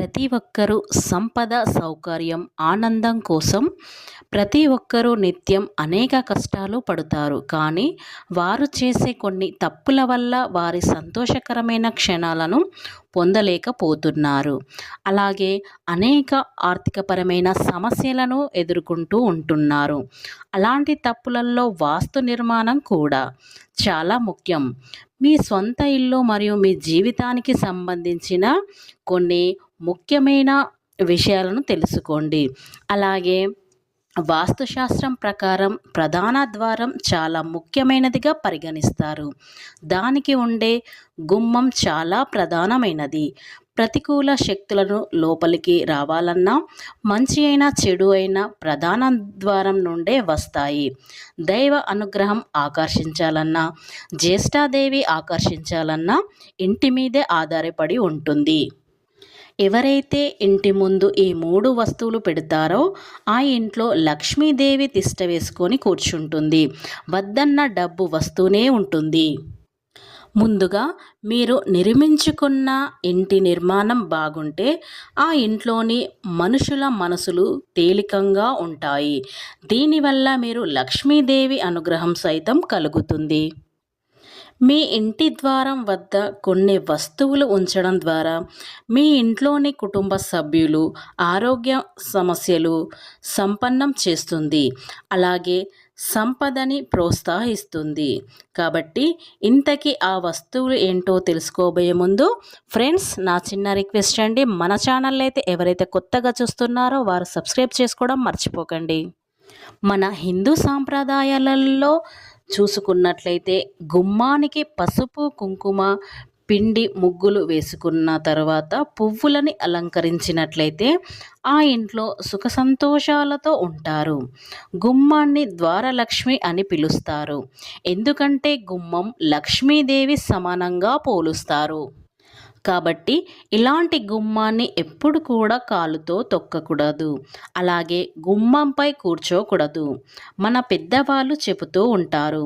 ప్రతి ఒక్కరూ సంపద సౌకర్యం ఆనందం కోసం ప్రతి ఒక్కరూ నిత్యం అనేక కష్టాలు పడుతారు. కానీ వారు చేసే కొన్ని తప్పుల వల్ల వారి సంతోషకరమైన క్షణాలను పొందలేకపోతున్నారు. అలాగే అనేక ఆర్థికపరమైన సమస్యలను ఎదుర్కొంటూ ఉంటున్నారు. అలాంటి తప్పులలో వాస్తు నిర్మాణం కూడా చాలా ముఖ్యం. మీ సొంత ఇల్లు మరియు మీ జీవితానికి సంబంధించిన కొన్ని ముఖ్యమైన విషయాలను తెలుసుకోండి. అలాగే వాస్తుశాస్త్రం ప్రకారం ప్రధాన ద్వారం చాలా ముఖ్యమైనదిగా పరిగణిస్తారు. దానికి ఉండే గుమ్మం చాలా ప్రధానమైనది. ప్రతికూల శక్తులను లోపలికి రావాలన్నా మంచి అయినా చెడు అయినా ప్రధాన ద్వారం నుండే వస్తాయి. దైవ అనుగ్రహం ఆకర్షించాలన్నా జ్యేష్ఠాదేవి ఆకర్షించాలన్నా ఇంటి మీదే ఆధారపడి ఉంటుంది. ఎవరైతే ఇంటి ముందు ఈ మూడు వస్తువులు పెడతారో ఆ ఇంట్లో లక్ష్మీదేవి తిష్ట వేసుకొని కూర్చుంటుంది. వద్దన్న డబ్బు వస్తూనే ఉంటుంది. ముందుగా మీరు నిర్మించుకున్న ఇంటి నిర్మాణం బాగుంటే ఆ ఇంట్లోని మనుషుల మనసులు తేలికంగా ఉంటాయి. దీనివల్ల మీరు లక్ష్మీదేవి అనుగ్రహం సైతం కలుగుతుంది. మీ ఇంటి ద్వారం వద్ద కొన్ని వస్తువులు ఉంచడం ద్వారా మీ ఇంట్లోని కుటుంబ సభ్యులు ఆరోగ్య సమస్యలు సంపన్నం చేస్తుంది. అలాగే సంపదని ప్రోత్సహిస్తుంది. కాబట్టి ఇంతకీ ఆ వస్తువులు ఏంటో తెలుసుకోబోయే ముందు ఫ్రెండ్స్ నా చిన్న రిక్వెస్ట్ అండి. మన ఛానల్ అయితే ఎవరైతే కొత్తగా చూస్తున్నారో వారు సబ్స్క్రైబ్ చేసుకోవడం మర్చిపోకండి. మన హిందూ సాంప్రదాయాలలో చూసుకున్నట్లయితే గుమ్మానికి పసుపు కుంకుమ పిండి ముగ్గులు వేసుకున్న తర్వాత పువ్వులని అలంకరించినట్లయితే ఆ ఇంట్లో సుఖ సంతోషాలతో ఉంటారు. గుమ్మాన్ని ద్వారలక్ష్మి అని పిలుస్తారు. ఎందుకంటే గుమ్మం లక్ష్మీదేవి సమానంగా పోలుస్తారు. కాబట్టి ఇలాంటి గుమ్మాన్ని ఎప్పుడు కూడా కాలుతో తొక్కకూడదు. అలాగే గుమ్మంపై కూర్చోకూడదు. మన పెద్దవాళ్ళు చెబుతూ ఉంటారు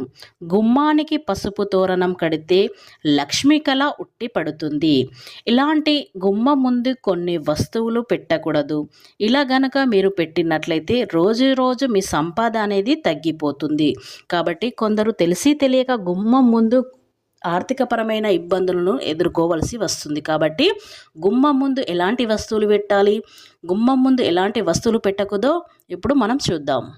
గుమ్మానికి పసుపు తోరణం కడితే లక్ష్మీ కళ ఉట్టి పడుతుంది. ఇలాంటి గుమ్మ ముందు కొన్ని వస్తువులు పెట్టకూడదు. ఇలా గనక మీరు పెట్టినట్లయితే రోజు రోజు మీ సంపద అనేది తగ్గిపోతుంది. కాబట్టి కొందరు తెలిసి తెలియక గుమ్మం ముందు ఆర్థికపరమైన ఇబ్బందులను ఎదుర్కోవలసి వస్తుంది. కాబట్టి గుమ్మం ముందు ఎలాంటి వస్తువులు పెట్టాలి? గుమ్మం ముందు ఎలాంటి వస్తువులు పెట్టకూడదో ఇప్పుడు మనం చూద్దాం.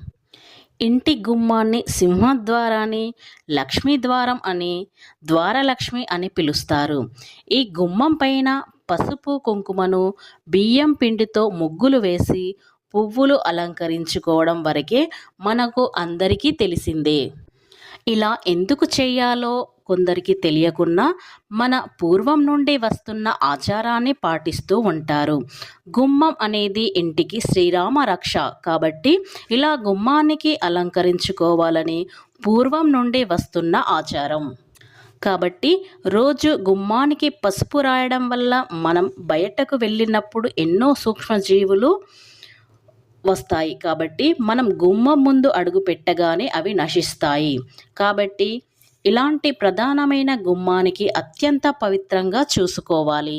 ఇంటి గుమ్మాన్ని సింహద్వారాన్ని లక్ష్మీ ద్వారం అని ద్వారలక్ష్మి అని పిలుస్తారు. ఈ గుమ్మం పైన పసుపు కుంకుమను బియ్యం పిండితో ముగ్గులు వేసి పువ్వులు అలంకరించుకోవడం వరకే మనకు అందరికీ తెలిసిందే. ఇలా ఎందుకు చేయాలో కొందరికి తెలియకున్నా మన పూర్వం నుండి వస్తున్న ఆచారాన్ని పాటిస్తూ ఉంటారు. గుమ్మం అనేది ఇంటికి శ్రీరామ రక్ష. కాబట్టి ఇలా గుమ్మానికి అలంకరించుకోవాలని పూర్వం నుండి వస్తున్న ఆచారం. కాబట్టి రోజు గుమ్మానికి పసుపు రాయడం వల్ల మనం బయటకు వెళ్ళినప్పుడు ఎన్నో సూక్ష్మజీవులు వస్తాయి. కాబట్టి మనం గుమ్మం ముందు అడుగు పెట్టగానే అవి నశిస్తాయి. కాబట్టి ఇలాంటి ప్రధానమైన గుమ్మానికి అత్యంత పవిత్రంగా చూసుకోవాలి.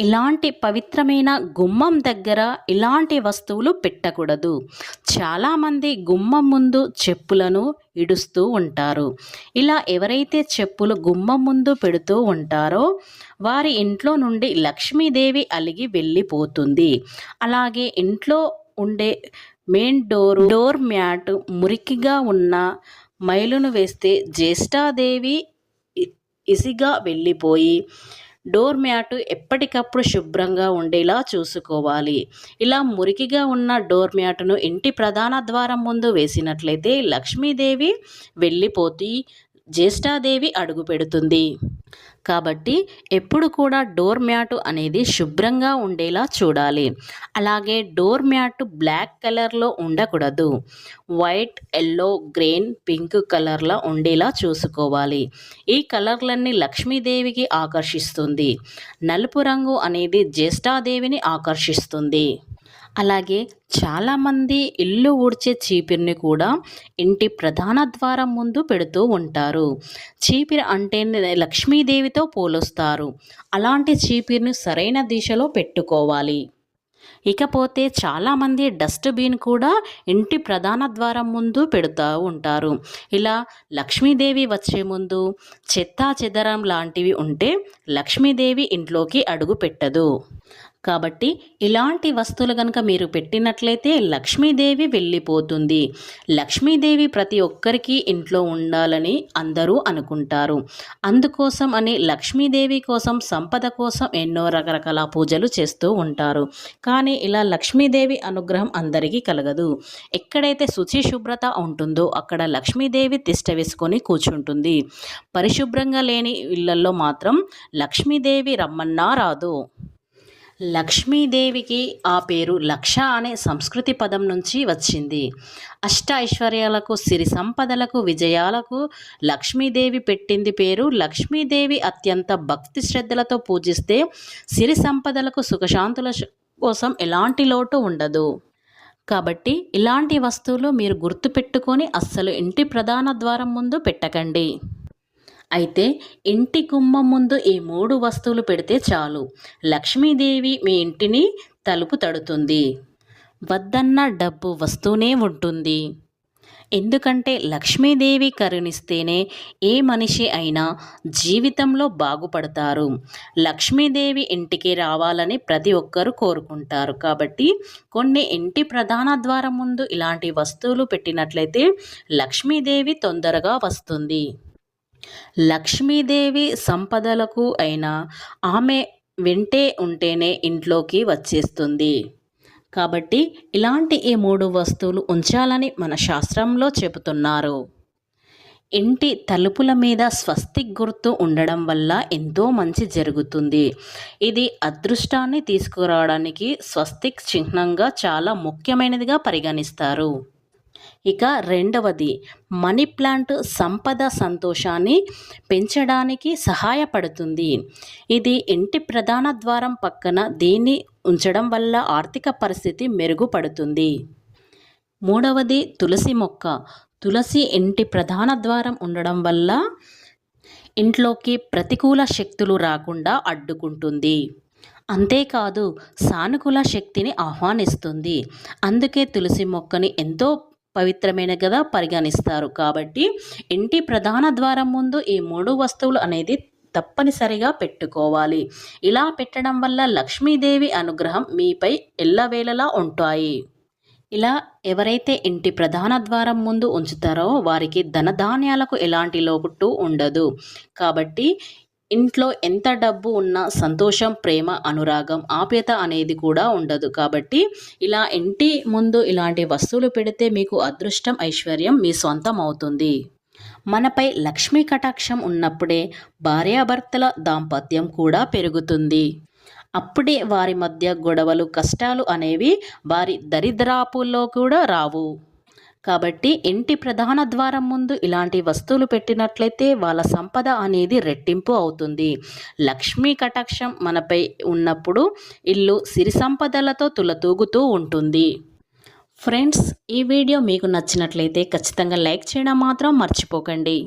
ఇలాంటి పవిత్రమైన గుమ్మం దగ్గర ఇలాంటి వస్తువులు పెట్టకూడదు. చాలామంది గుమ్మం ముందు చెప్పులను ఇడుస్తూ ఉంటారు. ఇలా ఎవరైతే చెప్పులు గుమ్మం ముందు పెడుతూ ఉంటారో వారి ఇంట్లో నుండి లక్ష్మీదేవి అలిగి వెళ్ళిపోతుంది. అలాగే ఇంట్లో ఉండే మెయిన్ డోర్ డోర్ మ్యాట్ మురికిగా ఉన్న మైలును వేస్తే జ్యేష్ఠాదేవి ఇసిగా వెళ్ళిపోయి డోర్ మ్యాట్ ఎప్పటికప్పుడు శుభ్రంగా ఉండేలా చూసుకోవాలి. ఇలా మురికిగా ఉన్న డోర్ మ్యాట్ను ఇంటి ప్రధాన ద్వారం ముందు వేసినట్లయితే లక్ష్మీదేవి వెళ్ళిపోతూ జ్యేష్ఠాదేవి అడుగు పెడుతుంది. కాబట్టి ఎప్పుడు కూడా డోర్ మ్యాట్ అనేది శుభ్రంగా ఉండేలా చూడాలి. అలాగే డోర్ మ్యాట్ బ్లాక్ కలర్లో ఉండకూడదు. వైట్ ఎల్లో గ్రీన్ పింక్ కలర్లో ఉండేలా చూసుకోవాలి. ఈ కలర్లన్నీ లక్ష్మీదేవికి ఆకర్షిస్తుంది. నలుపు రంగు అనేది జ్యేష్ఠాదేవిని ఆకర్షిస్తుంది. అలాగే చాలామంది ఇల్లు ఊడ్చే చీపిరిని కూడా ఇంటి ప్రధాన ద్వారం ముందు పెడుతూ ఉంటారు. చీపిరి అంటే లక్ష్మీదేవితో పోలుస్తారు. అలాంటి చీపిరిని సరైన దిశలో పెట్టుకోవాలి. ఇకపోతే చాలామంది డస్ట్బిన్ కూడా ఇంటి ప్రధాన ద్వారం ముందు పెడుతూ ఉంటారు. ఇలా లక్ష్మీదేవి వచ్చే ముందు చెత్తా చెదరం లాంటివి ఉంటే లక్ష్మీదేవి ఇంట్లోకి అడుగు పెట్టదు. కాబట్టి ఇలాంటి వస్తువులు కనుక మీరు పెట్టినట్లయితే లక్ష్మీదేవి వెళ్ళిపోతుంది. లక్ష్మీదేవి ప్రతి ఒక్కరికి ఇంట్లో ఉండాలని అందరూ అనుకుంటారు. అందుకోసం అని లక్ష్మీదేవి కోసం సంపద కోసం ఎన్నో రకరకాల పూజలు చేస్తూ ఉంటారు. కానీ ఇలా లక్ష్మీదేవి అనుగ్రహం అందరికీ కలగదు. ఎక్కడైతే శుచి శుభ్రత ఉంటుందో అక్కడ లక్ష్మీదేవి తిష్ట వేసుకొని కూర్చుంటుంది. పరిశుభ్రంగా లేని ఇళ్ళలో మాత్రం లక్ష్మీదేవి రమ్మన్నా రాదు. లక్ష్మీదేవికి ఆ పేరు లక్ష అనే సంస్కృతి పదం నుంచి వచ్చింది. అష్ట ఐశ్వర్యాలకు సిరి సంపదలకు విజయాలకు లక్ష్మీదేవి పెట్టింది పేరు లక్ష్మీదేవి అత్యంత భక్తి శ్రద్ధలతో పూజిస్తే సిరి సంపదలకు సుఖశాంతుల కోసం ఎలాంటి లోటు ఉండదు. కాబట్టి ఇలాంటి వస్తువులు మీరు గుర్తుపెట్టుకొని అస్సలు ఇంటి ప్రధాన ద్వారం ముందు పెట్టకండి. అయితే ఇంటి గుమ్మం ముందు ఈ మూడు వస్తువులు పెడితే చాలు. లక్ష్మీదేవి మీ ఇంటిని తలుపు తడుతుంది. వద్దన్న డబ్బు వస్తూనే ఉంటుంది. ఎందుకంటే లక్ష్మీదేవి కరుణిస్తేనే ఏ మనిషి అయినా జీవితంలో బాగుపడతారు. లక్ష్మీదేవి ఇంటికి రావాలని ప్రతి ఒక్కరూ కోరుకుంటారు. కాబట్టి కొన్ని ఇంటి ప్రధాన ద్వారం ముందు ఇలాంటి వస్తువులు పెట్టినట్లయితే లక్ష్మీదేవి తొందరగా వస్తుంది. లక్ష్మీదేవి సంపదలకు అయినా ఆమె వెంటే ఉంటేనే ఇంట్లోకి వచ్చేస్తుంది. కాబట్టి ఇలాంటి ఈ మూడు వస్తువులు ఉంచాలని మన శాస్త్రంలో చెబుతున్నారు. ఇంటి తలుపుల మీద స్వస్తిక్ గుర్తు ఉండడం వల్ల ఎంతో మంచి జరుగుతుంది. ఇది అదృష్టాన్ని తీసుకురావడానికి స్వస్తిక్ చిహ్నంగా చాలా ముఖ్యమైనదిగా పరిగణిస్తారు. ఇక రెండవది మనీ ప్లాంట్ సంపద సంతోషాన్ని పెంచడానికి సహాయపడుతుంది. ఇది ఇంటి ప్రధాన ద్వారం పక్కన దీన్ని ఉంచడం వల్ల ఆర్థిక పరిస్థితి మెరుగుపడుతుంది. మూడవది తులసి మొక్క. తులసి ఇంటి ప్రధాన ద్వారం ఉండడం వల్ల ఇంట్లోకి ప్రతికూల శక్తులు రాకుండా అడ్డుకుంటుంది. అంతేకాదు సానుకూల శక్తిని ఆహ్వానిస్తుంది. అందుకే తులసి మొక్కని ఎంతో పవిత్రమైన కదా పరిగణిస్తారు. కాబట్టి ఇంటి ప్రధాన ద్వారం ముందు ఈ మూడు వస్తువులు అనేది తప్పనిసరిగా పెట్టుకోవాలి. ఇలా పెట్టడం వల్ల లక్ష్మీదేవి అనుగ్రహం మీపై ఎల్లవేళలా ఉంటాయి. ఇలా ఎవరైతే ఇంటి ప్రధాన ద్వారం ముందు ఉంచుతారో వారికి ధనధాన్యాలకు ఎలాంటి లోటు ఉండదు. కాబట్టి ఇంట్లో ఎంత డబ్బు ఉన్నా సంతోషం ప్రేమ అనురాగం ఆప్యత అనేది కూడా ఉండదు. కాబట్టి ఇలా ఇంటి ముందు ఇలాంటి వస్తువులు పెడితే మీకు అదృష్టం ఐశ్వర్యం మీ సొంతం అవుతుంది. మనపై లక్ష్మీ కటాక్షం ఉన్నప్పుడే భార్యాభర్తల దాంపత్యం కూడా పెరుగుతుంది. అప్పుడే వారి మధ్య గొడవలు కష్టాలు అనేవి వారి దరిద్రాపుల్లో కూడా రావు. కాబట్టి ఇంటి ప్రధాన ద్వారం ముందు ఇలాంటి వస్తువులు పెట్టినట్లయితే వాళ్ళ సంపద అనేది రెట్టింపు అవుతుంది. లక్ష్మీ కటాక్షం మనపై ఉన్నప్పుడు ఇల్లు సిరి సంపదలతో తులతూగుతూ ఉంటుంది. ఫ్రెండ్స్ ఈ వీడియో మీకు నచ్చినట్లయితే ఖచ్చితంగా లైక్ చేయడం మాత్రం మర్చిపోకండి.